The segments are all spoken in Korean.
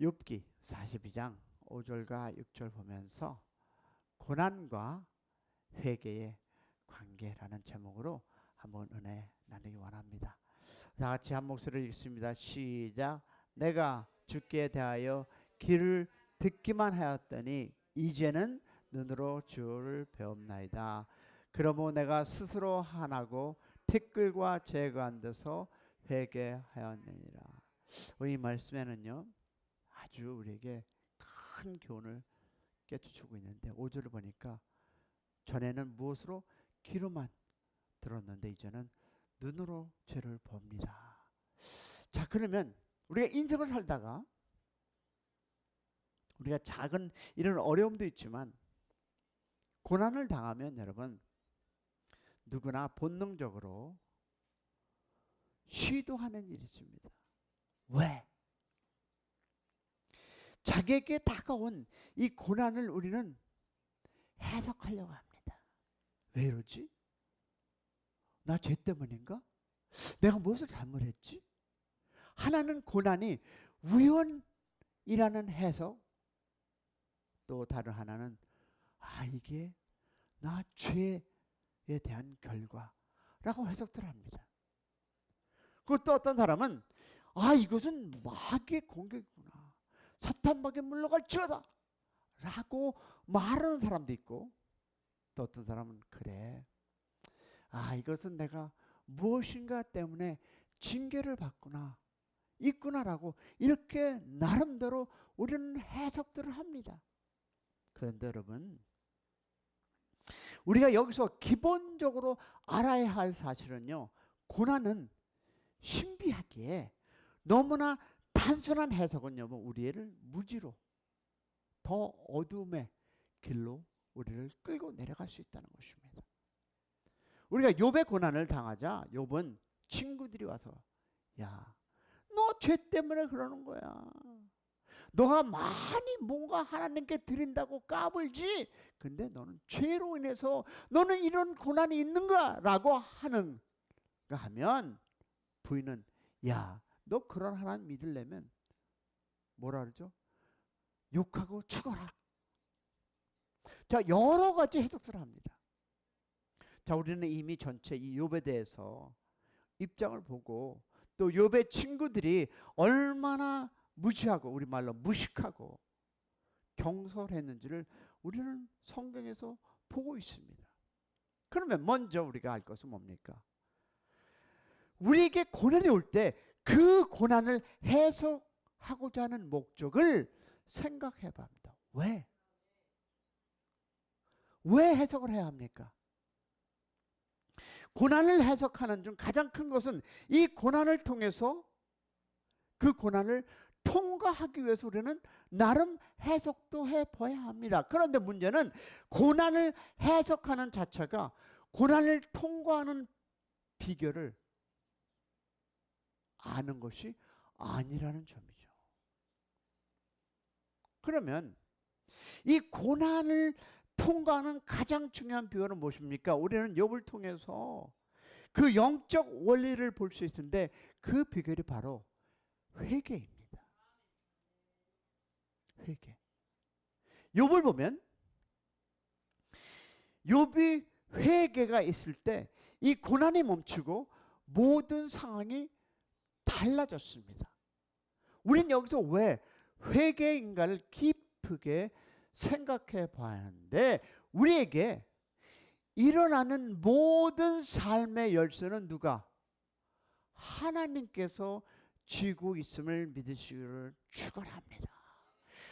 욥기 42장 5절과 6절 보면서 고난과 회개의 관계라는 제목으로 한번 은혜 나누기 원합니다. 다 같이 한 목소리를 읽습니다. 시작. 내가 주께 대하여 귀를 듣기만 하였더니 이제는 눈으로 주를 배움나이다. 그러므로 내가 스스로 하나고 티끌과 안 돼서 회개하였느니라. 우리 말씀에는요. 아주 우리에게 큰 교훈을 깨주고 있는데 5절을 보니까 전에는 무엇으로 귀로만 들었는데 이제는 눈으로 죄를 봅니다. 자 그러면 우리가 인생을 살다가 우리가 작은 이런 어려움도 있지만 고난을 당하면 여러분 누구나 본능적으로 시도하는 일이 있습니다. 왜? 자기에게 다가온 이 고난을 우리는 해석하려고 합니다. 왜 이러지? 나 죄 때문인가? 내가 무엇을 잘못했지? 하나는 고난이 우연이라는 해석, 또 다른 하나는 아 이게 나 죄에 대한 결과라고 해석들 합니다. 그것도 어떤 사람은 아 이것은 마귀의 공격이구나. 사탄마귀 물러갈지어다. 라고 말하는 사람도 있고 또 어떤 사람은 그래. 아 이것은 내가 무엇인가 때문에 징계를 받구나. 있구나라고 이렇게 나름대로 우리는 해석들을 합니다. 그런데 여러분 우리가 여기서 기본적으로 알아야 할 사실은요. 고난은 신비하기에 너무나 단순한 해석은요. 뭐 우리를 무지로 더 어둠의 길로 우리를 끌고 내려갈 수 있다는 것입니다. 우리가 욥의 고난을 당하자 욥은 친구들이 와서 야, 너 죄 때문에 그러는 거야. 너가 많이 뭔가 하나님께 드린다고 까불지. 근데 너는 죄로 인해서 너는 이런 고난이 있는가라고 하는 가 하면 부인은 야, 너 그런 하나님 믿으려면 뭐라 그러죠? 욕하고 죽어라. 자, 여러 가지 해석을 합니다. 자, 우리는 이미 전체 이 욥에 대해서 입장을 보고 또 욥의 친구들이 얼마나 무시하고 우리 말로 무식하고 경솔했는지를 우리는 성경에서 보고 있습니다. 그러면 먼저 우리가 알 것은 뭡니까? 우리에게 고난이 올 때 그 고난을 해석하고자 하는 목적을 생각해 봅니다. 왜? 왜 해석을 해야 합니까? 고난을 해석하는 중 가장 큰 것은 이 고난을 통해서 그 고난을 통과하기 위해서 우리는 나름 해석도 해 봐야 합니다. 그런데 문제는 고난을 해석하는 자체가 고난을 통과하는 비결을 아는 것이 아니라는 점이죠. 그러면 이 고난을 통과하는 가장 중요한 비결은 무엇입니까? 우리는 욥을 통해서 그 영적 원리를 볼 수 있는데 그 비결이 바로 회개입니다. 회개. 욥을 보면 욥이 회개가 있을 때 이 고난이 멈추고 모든 상황이 달라졌습니다. 우린 여기서 왜 회개인가를 깊게 생각해 봐야 하는데 우리에게 일어나는 모든 삶의 열쇠는 누가 하나님께서 쥐고 있음을 믿으시기를 축원합니다.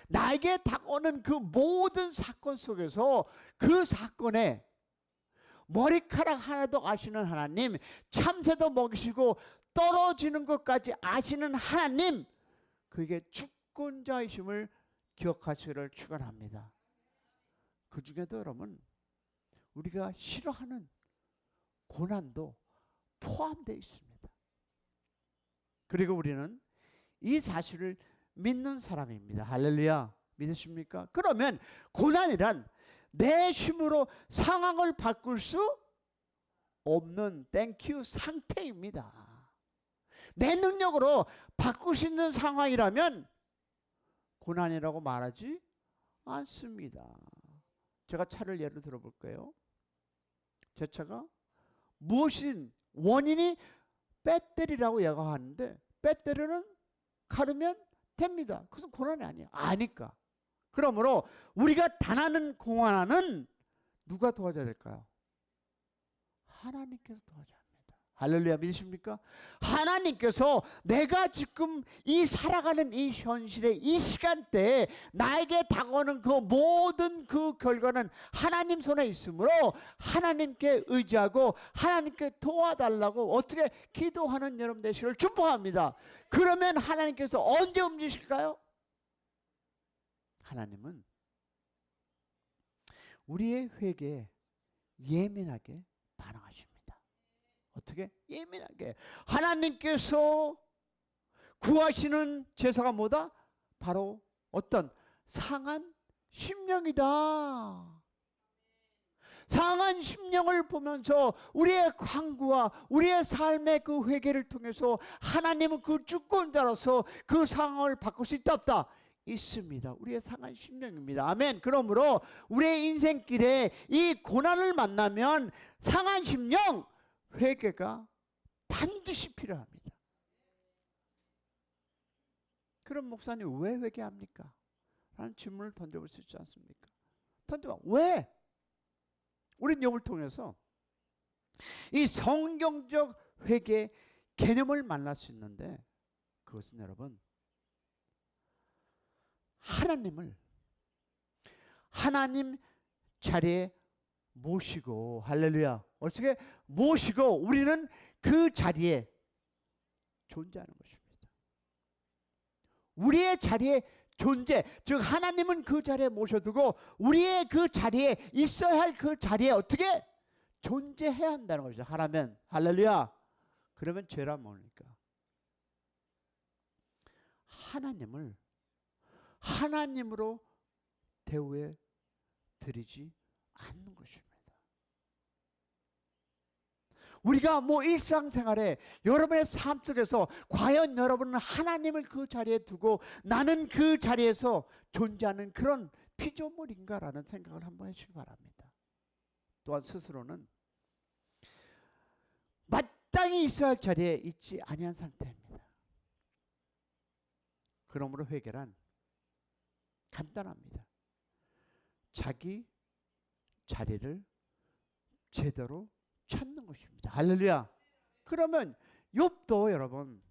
나에게 다가오는 그 모든 사건 속에서 그 사건에 머리카락 하나도 아시는 하나님, 참새도 먹이시고 떨어지는 것까지 아시는 하나님, 그게 주권자이심을 기억하시기를 축원합니다. 그 중에도 여러분 우리가 싫어하는 고난도 포함되어 있습니다. 그리고 우리는 이 사실을 믿는 사람입니다. 할렐루야. 믿으십니까? 그러면 고난이란 내 힘으로 상황을 바꿀 수 없는 땡큐 상태입니다. 내 능력으로 바꿀 수 있는 상황이라면 고난이라고 말하지 않습니다. 제가 차를 예를 들어 볼까요? 제 차가 무엇인 원인이 배터리라고 얘기하는데 배터리는 가르면 됩니다. 그것은 고난이 아니에요. 아니까. 그러므로 우리가 당하는 고난은 누가 도와줘야 될까요? 하나님께서 도와줘야. 할렐루야 믿으십니까? 하나님께서 내가 지금 이 살아가는 이 현실의 이 시간대에 나에게 다가오는 그 모든 그 결과는 하나님 손에 있으므로 하나님께 의지하고 하나님께 도와달라고 어떻게 기도하는 여러분 되시기를 축복합니다. 그러면 하나님께서 언제 움직이실까요? 하나님은 우리의 회개에 예민하게. 어떻게? 예민하게. 하나님께서 구하시는 제사가 뭐다? 바로 어떤 상한 심령이다. 상한 심령을 보면서 우리의 광구와 우리의 삶의 그 회개를 통해서 하나님은 그 주권자로서 그 상황을 바꿀 수 있다 없다 있습니다. 우리의 상한 심령입니다. 아멘. 그러므로 우리의 인생길에 이 고난을 만나면 상한 심령 회개가 반드시 필요합니다. 그럼 목사님 왜 회개합니까? 라는 질문을 던져볼 수 있지 않습니까? 던져봐. 왜? 우린 욥을 통해서 이 성경적 회개 개념을 만날 수 있는데 그것은 여러분 하나님을 하나님 자리에 모시고 할렐루야 어떻게 모시고 우리는 그 자리에 존재하는 것입니다. 우리의 자리에 존재, 즉 하나님은 그 자리에 모셔두고 우리의 그 자리에 있어야 할 그 자리에 어떻게 존재해야 한다는 것이죠. 하라면 할렐루야. 그러면 죄라 뭡니까? 하나님을 하나님으로 대우해 드리지 않는 것입니다. 우리가 뭐 일상생활에 여러분의 삶 속에서 과연 여러분은 하나님을 그 자리에 두고 나는 그 자리에서 존재하는 그런 피조물인가라는 생각을 한번 해주시기 바랍니다. 또한 스스로는 마땅히 있어야 할 자리에 있지 아니한 상태입니다. 그러므로 회개란 간단합니다. 자기 자리를 제대로 찾는 것입니다. 할렐루야. 그러면 욥도 여러분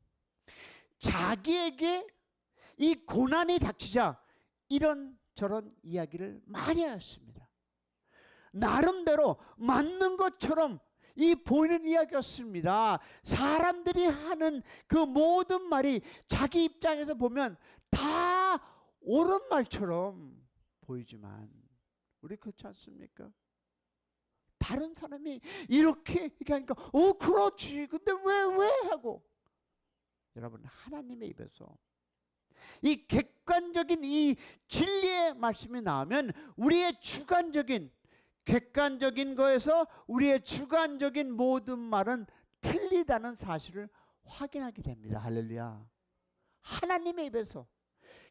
자기에게 이 고난이 닥치자 이런 저런 이야기를 많이 하였습니다. 나름대로 맞는 것처럼 이 보이는 이야기였습니다. 사람들이 하는 그 모든 말이 자기 입장에서 보면 다 옳은 말처럼 보이지만 우리 그렇지 않습니까? 다른 사람이 이렇게 얘기하니까 어 그렇지 근데 왜 왜 하고 여러분 하나님의 입에서 이 객관적인 이 진리의 말씀이 나오면 우리의 주관적인 객관적인 거에서 우리의 주관적인 모든 말은 틀리다는 사실을 확인하게 됩니다. 할렐루야. 하나님의 입에서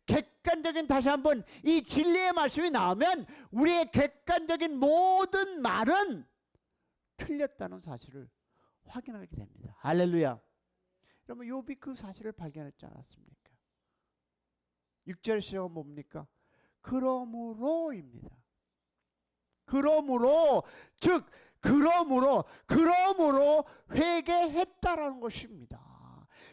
객관적인 다시 한번 이 진리의 말씀이 나오면 우리의 객관적인 모든 말은 틀렸다는 사실을 확인하게 됩니다. 할렐루야. 여러분 욥이 그 사실을 발견했지 않았습니까? 6절 시작은 뭡니까? 그러므로입니다. 그러므로 즉 그러므로 그러므로 회개했다라는 것입니다.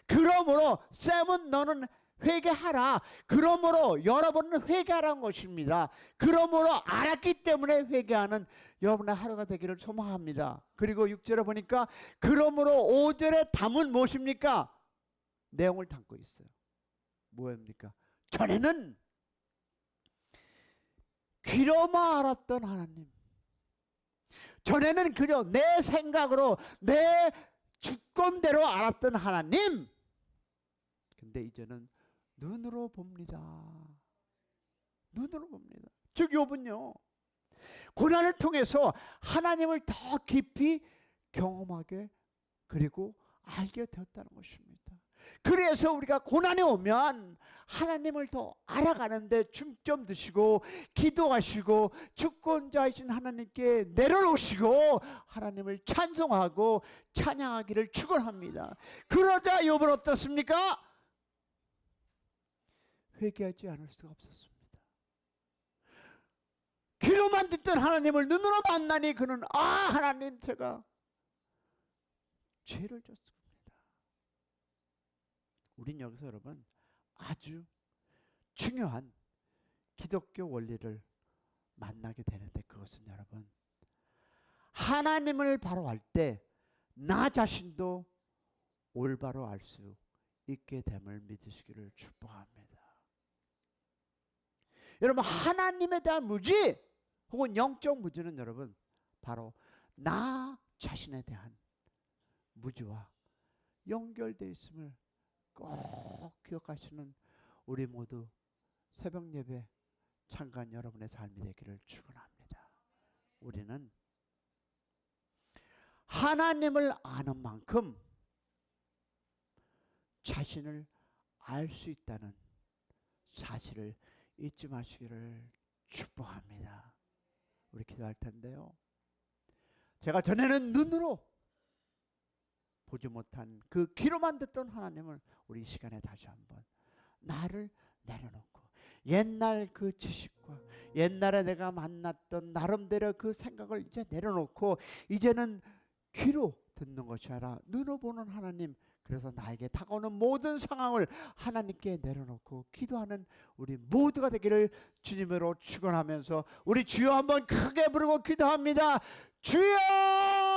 그러므로 쌤은 너는 회개하라. 그러므로 여러분은 회개하라는 것입니다. 그러므로 알았기 때문에 회개하는 여러분의 하루가 되기를 소망합니다. 그리고 6절에 보니까 그러므로 5절에 담은 무엇입니까? 내용을 담고 있어요. 뭐입니까? 전에는 귀로만 알았던 하나님. 전에는 그저 내 생각으로 내 주권대로 알았던 하나님. 근데 이제는 눈으로 봅니다. 눈으로 봅니다. 즉 욥은요. 고난을 통해서 하나님을 더 깊이 경험하게 그리고 알게 되었다는 것입니다. 그래서 우리가 고난이 오면 하나님을 더 알아가는데 중점 두시고 기도하시고 주권자이신 하나님께 내려놓으시고 하나님을 찬송하고 찬양하기를 축원합니다. 그러자 욥은 어떻습니까? 회개하지 않을 수가 없었습니다. 귀로만 듣던 하나님을 눈으로 만나니 그는 아 하나님 제가 죄를 졌습니다. 우린 여기서 여러분 아주 중요한 기독교 원리를 만나게 되는데 그것은 여러분 하나님을 바로 알 때 나 자신도 올바로 알 수 있게 됨을 믿으시기를 축복합니다. 여러분 하나님에 대한 무지 혹은 영적 무지는 여러분 바로 나 자신에 대한 무지와 연결되어 있음을 꼭 기억하시는 우리 모두 새벽 예배 참관 여러분의 삶이 되기를 축원합니다. 우리는 하나님을 아는 만큼 자신을 알 수 있다는 사실을 잊지 마시기를 축복합니다. 우리 기도할 텐데요. 제가 전에는 눈으로 보지 못한 그 귀로만 듣던 하나님을 우리 이 시간에 다시 한번 나를 내려놓고 옛날 그 지식과 옛날에 내가 만났던 나름대로 그 생각을 이제 내려놓고 이제는 귀로 듣는 것이 아니라 눈으로 보는 하나님 그래서 나에게 다가오는 모든 상황을 하나님께 내려놓고 기도하는 우리 모두가 되기를 주님으로 축원하면서 우리 주여 한번 크게 부르고 기도합니다. 주여!